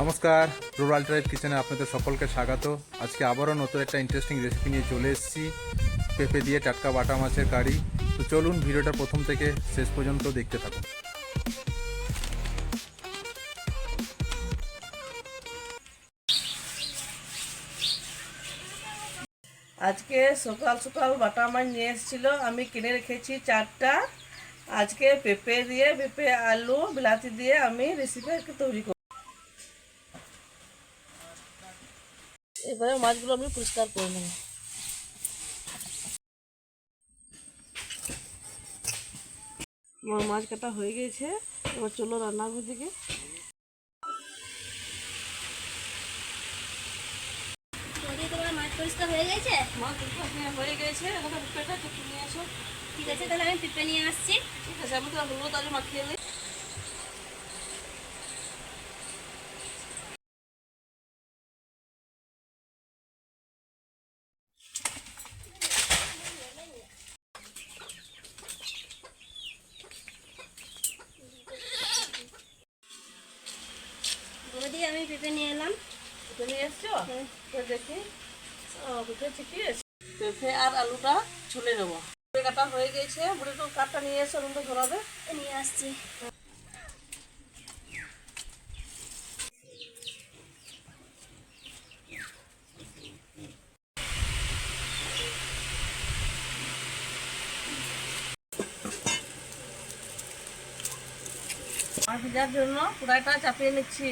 নমস্কার, rural tribe কিচেনে আপনাদের সকলকে স্বাগত। আজকে আবারও নতুন একটা ইন্টারেস্টিং রেসিপি নিয়ে চলে এসেছি। পেঁপে দিয়ে টাটকা বাটা মাছের কারি। তো চলুন ভিডিওটা প্রথম থেকে শেষ পর্যন্ত দেখতে থাকুন। আজকে সকাল সকাল বাটা মাছ নিয়ে এসেছিল। আমি কিনে রেখেছি চারটা। আজকে পেঁপে দিয়ে, পেঁপে, আলু, বিলাতি দিয়ে আমি রেসিপি তৈরি এবারে মাছগুলো আমি পরিষ্কার করে নেব। আমার মাছ কাটা হয়ে গেছে এবার চলো রান্নাঘর তোমার মাছ পরিষ্কার হয়ে গেছে? মাছ হয়ে গেছে এখন পেঁপেটা নিয়ে আসো। ঠিক আছে তাহলে আমি পেঁপে নিয়ে আসছি। ঠিক আছে আমি তো হলুদ আলু মাখিয়ে বৌদি আমি পেঁপে নিয়ে এলাম। পেঁপে নিয়ে এসছো? দেখি। পেঁপে ঠিকই আছে পেঁপে আর আলুটা ছুলে নেব। কাটা হয়ে গেছে। বুড়ি তো কাঠটা নিয়ে এসে রুমটা ধরাবে। নিয়ে আসছি। মাছ ভেজার জন্য কড়াইটা চাপিয়ে নিচ্ছি।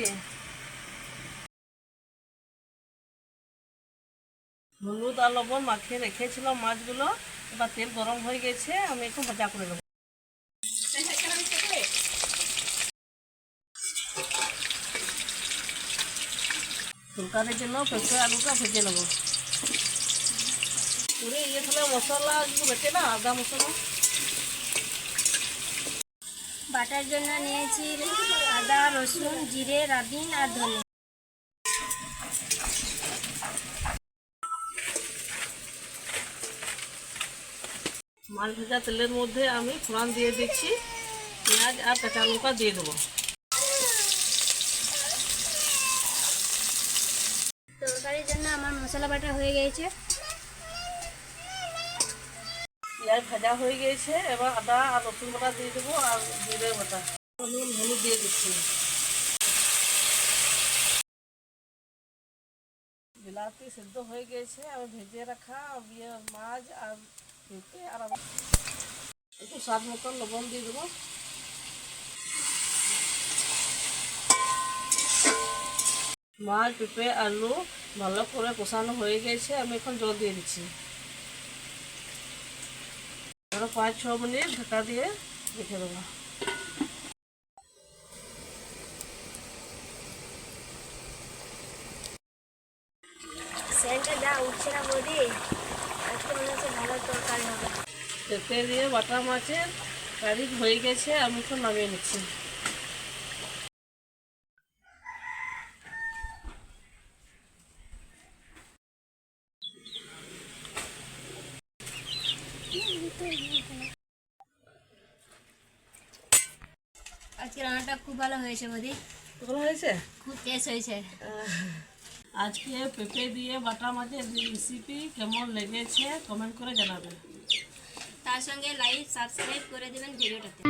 হলুদ আর লবণ মাখিয়ে রেখেছিলাম মাছগুলো। এবার তেল গরম হয়ে গেছে, আমি একটু ভাজা করে নেব। তরকারির জন্য পেঁপে আলুটা ভেজে নেব। পুরে ইয়ে তাহলে মশলা বেটে না, আদা মশলা। বাটার জন্য নিয়েছি আদা, রসুন, জিরে, রাবিন আর ধনে। মাছ ভাজা তেলের মধ্যে আমি ফোড়ন দিয়ে দিচ্ছি। পেঁয়াজ আর কাঁচা লঙ্কা দিয়ে দেবো। তরকারির জন্য আমার মশলা বাটা হয়ে গেছে। পেঁয়াজ ভাজা হয়ে গিয়েছে এবার আদা আর রসুন বাটা দিয়ে দেবো আর জিরে বাটা। নুন হলুদ দিয়ে দিচ্ছি। বিলাতি সেদ্ধ হয়ে গেছে আমি ভেজে রাখা মাছ আর আর একটু স্বাদ মতন লবণ দিয়ে দেবো মাছ, পেঁপে, আলু ভালো করে কষানো হয়ে গেছে, আমি এখন জল দিয়ে দিচ্ছি। আরও পাঁচ, ছ মিনিট ঢাকা দিয়ে রেখে দেবো। সেন্টটা যা উঠছে না বৌদি। মনে হচ্ছে ভালো তরকারি হবে পেঁপে দিয়ে বাটা মাছের কারি হয়ে গেছে আমি এখন নামিয়ে নিচ্ছি। আজকে রান্নাটা খুব ভালো হয়েছে বৌদি। ভালো হয়েছে? খুব টেস্ট হয়েছে। আজকে পেঁপে দিয়ে বাটা মাছের রেসিপি কেমন লেগেছে কমেন্ট করে জানাবেন। তার সঙ্গে লাইক সাবস্ক্রাইব করে দেবেন ভিডিওটাতে।